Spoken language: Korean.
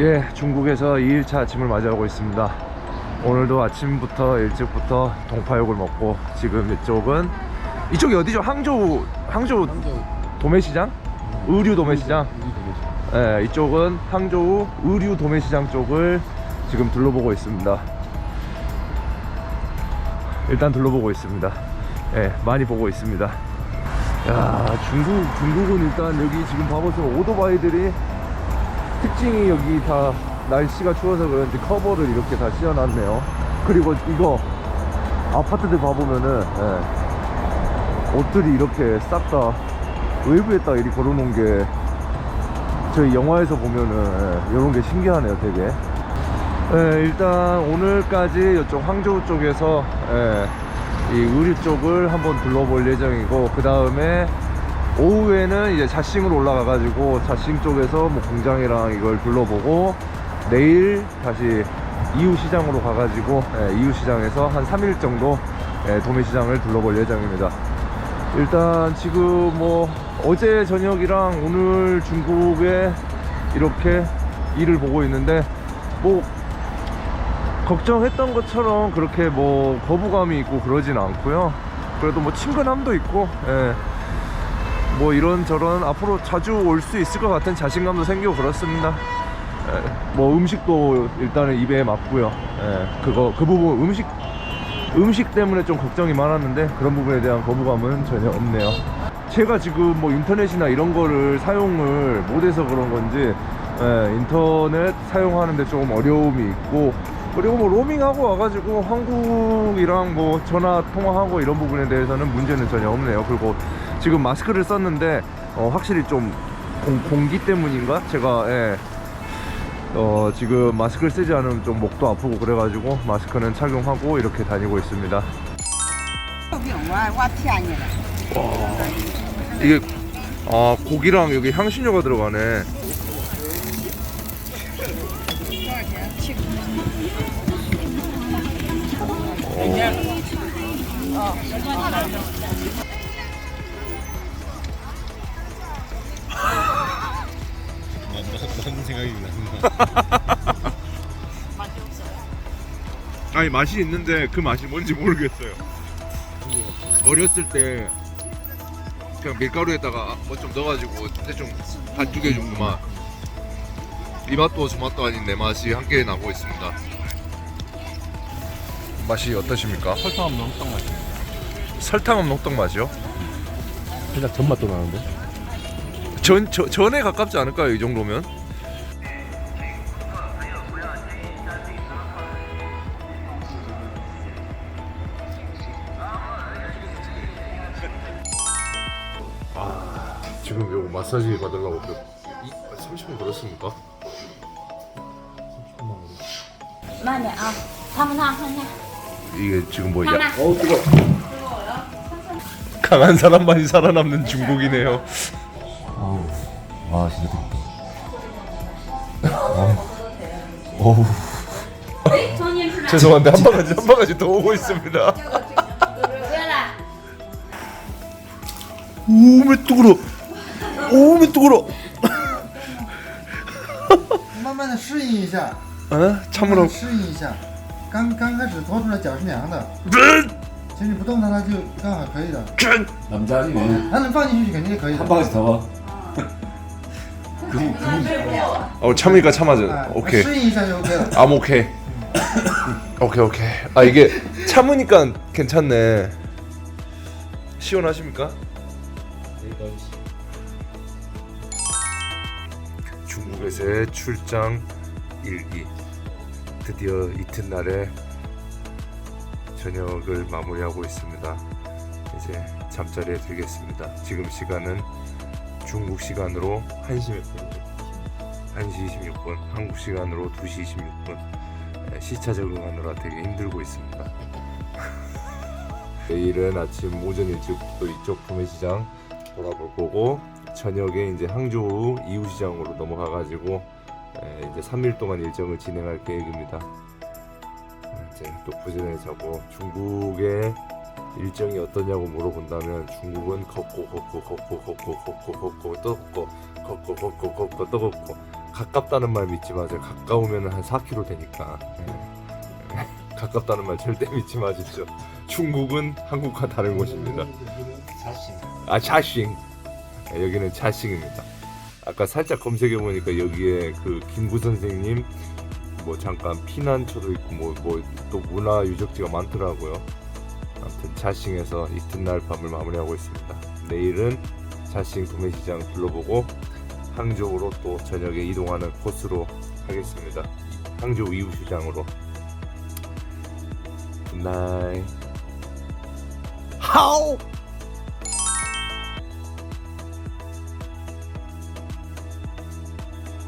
예, 중국에서 2일차 아침을 맞이하고 있습니다. 오늘도 아침부터 일찍부터 동파육을 먹고 지금 이쪽은 이쪽이 어디죠? 항저우 항저우 도매시장? 의류 도매시장? 예, 이쪽은 항저우 의류 도매시장 쪽을 지금 둘러보고 있습니다. 일단 둘러보고 있습니다. 예, 많이 보고 있습니다. 야, 중국 중국은 일단 여기 지금 봐보시면 오토바이들이 특징이 여기 다 날씨가 추워서 그런지 커버를 이렇게 다 씌워놨네요. 그리고 이거 아파트들 봐보면은 예, 옷들이 이렇게 싹 다 외부에다 이리 걸어놓은 게 저희 영화에서 보면은 예, 이런 게 신기하네요, 되게. 예, 일단 오늘까지 이쪽 항저우 쪽에서 예, 이 의류 쪽을 한번 둘러볼 예정이고 그 다음에 오후에는 이제 자싱으로 올라가가지고 자싱 쪽에서 뭐 공장이랑 이걸 둘러보고 내일 다시 이웃시장으로 가가지고 예, 이웃시장에서 한 3일 정도 예, 도매시장을 둘러볼 예정입니다. 일단 지금 뭐 어제 저녁이랑 오늘 중국에 이렇게 일을 보고 있는데 뭐 걱정했던 것처럼 그렇게 뭐 거부감이 있고 그러진 않고요. 그래도 뭐 친근함도 있고, 예. 뭐 이런저런 앞으로 자주 올 수 있을 것 같은 자신감도 생기고 그렇습니다. 예. 뭐 음식도 일단은 입에 맞고요. 예. 그거 그 부분 음식 음식 때문에 좀 걱정이 많았는데 그런 부분에 대한 거부감은 전혀 없네요. 제가 지금 뭐 인터넷이나 이런 거를 사용을 못해서 그런 건지 예, 인터넷 사용하는데 조금 어려움이 있고 그리고 뭐 로밍하고 와가지고 한국이랑 뭐 전화 통화하고 이런 부분에 대해서는 문제는 전혀 없네요. 그리고 지금 마스크를 썼는데 어, 확실히 좀 공, 기 때문인가? 제가 예. 어, 지금 마스크를 쓰지 않으면 좀 목도 아프고 그래가지고 마스크는 착용하고 이렇게 다니고 있습니다. 와 이게 아 고기랑 여기 향신료가 들어가네. 오. 맛이 없어요? 아니 맛이 있는데 그 맛이 뭔지 모르겠어요. 어렸을 때 그냥 밀가루에다가 뭐 좀 넣어가지고 대충 반죽해준 그 맛. 이 맛도 저 맛도 아닌 내 맛이 함께 나고 있습니다. 맛이 어떠십니까? 설탕 없는 홍탕 맛이요 설탕 없는 호떡 맛이요? 살짝 전맛도 나는데. 전 저, 전에 가깝지 않을까요? 이 정도면? 지금 요거 마사지 받으려고 30분 걸었습니까? 30분만 걸었어. 만에 아, 방나 하냐? 이게 지금 뭐 야, 어우 뜨거. 강한 사람만이 살아남는 중국이네요. 아우, 와 진짜 뜨거. 어우. 죄송한데 한 바가지 한 바가지 더 오고 있습니다. 오왜 또 그러? 오메 뜨거워 慢慢的适应一下， 어? 慢慢 참으로 地适应一下。刚刚开始脱出来脚是凉的，其实你不动它，它就刚好可以的。 남자아니네. 它能放进去肯定是可以的。 한 바가지 더 와. 어 참으니까 참아져 哎， 오케이 适应一下就 OK 了。 암 오케이 오케이 오케이 아 이게 참으니까 괜찮네 시원하십니까? 중국에서의 출장 일기 드디어 이튿날에 저녁을 마무리하고 있습니다 이제 잠자리에 들겠습니다 지금 시간은 중국 시간으로 1시 몇 분이죠? 1시 26분, 한국 시간으로 2시 26분. 시차 적응하느라 되게 힘들고 있습니다. 내일은 아침 오전 일찍 또 이쪽 도매시장 돌아볼 거고 저녁에 이제 항저우 이웃시장으로 넘어가 가지고 에, 이제 3일 동안 일정을 진행할 계획입니다. 이제 또 자고 중국의 일정이 어떠냐고 물어본다면 중국은 걷고 걷고 걷고 걷고 걷고 걷고 또 걷고 걷고 걷고 걷고 또 걷고 가깝다는 말 믿지 마세요. 가까우면 한 4km 되니까. 예. 가깝다는 말 절대 믿지 마십시오. 중국은 한국과 다른 곳입니다. 아 자싱. 예, 여기는 자싱입니다. 아까 살짝 검색해 보니까 여기에 그 김구 선생님 뭐 잠깐 피난처도 있고 뭐 뭐 또 문화 유적지가 많더라고요. 아무튼 자싱에서 이튿날 밤을 마무리하고 있습니다. 내일은 자싱 도매시장 둘러보고 항저우로 또 저녁에 이동하는 코스로 하겠습니다. 항저우 이웃시장으로. 굿나잇. 하우!